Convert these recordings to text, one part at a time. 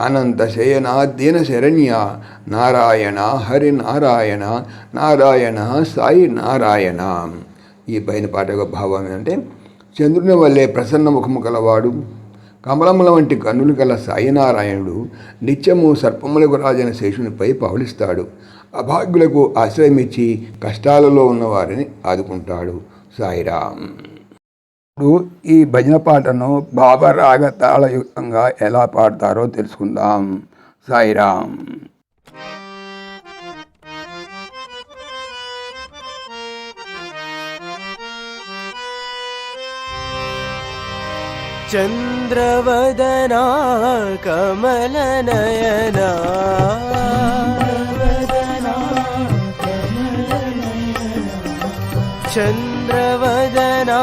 అనంత శయన దీన శరణ్య నారాయణ హరి నారాయణ నారాయణ సాయి నారాయణ ఈ పైన పాట యొక్క భావం ఏంటంటే చంద్రుని వల్లే ప్రసన్న ముఖము కలవాడు కమలముల వంటి కన్నులు గల సాయినారాయణుడు నిత్యము సర్పములకు రాజైన శేషునిపై పవలిస్తాడు. అభాగ్యులకు ఆశ్రయమిచ్చి కష్టాలలో ఉన్నవారిని ఆదుకుంటాడు. సాయిరామ్. ఇప్పుడు ఈ భజన పాటను బాబా రాగ తాళయుక్తంగా ఎలా పాడతారో తెలుసుకుందాం సాయిరామ్ चन्द्रवदना कमलनयना चन्द्रवदना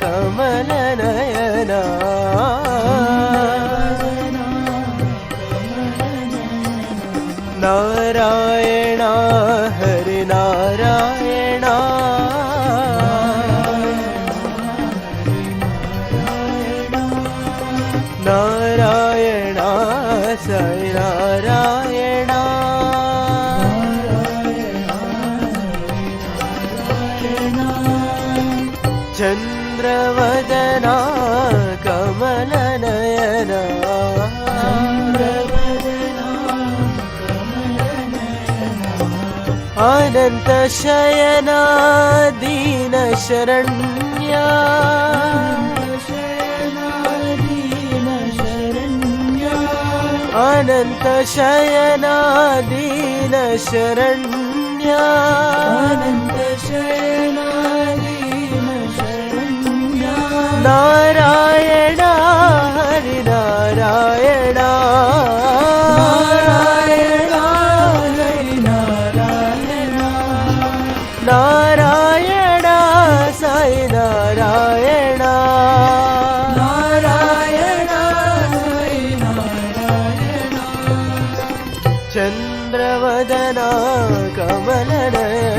कमलनयना नारायणा हरिनारायणा नारायणा साई नारायणा അനന്ത ശയനാദീന ശരണ്യ. അനന്ത ശയനാദീന ശരണ്യ. അനന്ത ശയനാദീന ശരണ്യ.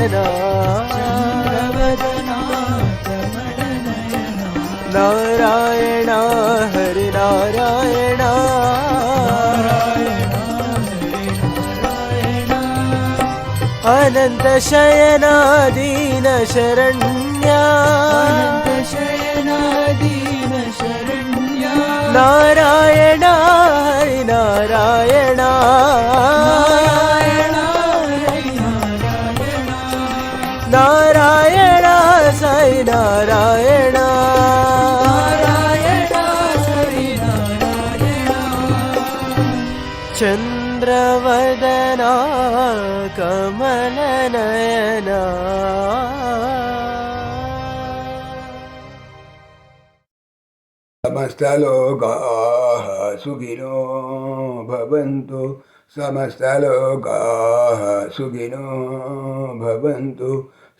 നയനാ നാരായണ ഹരി നാരായണ. അനന്ത ശയനാദീന ശരണ്യ ശയനാദീന ശരണ്യ. നാരായണ ഹരി നാരായണ. चन्द्रवदना कमलनयना समस्तलोकाः सुखिनो भवन्तु। समस्तलोकाः सुखिनो भवन्तु।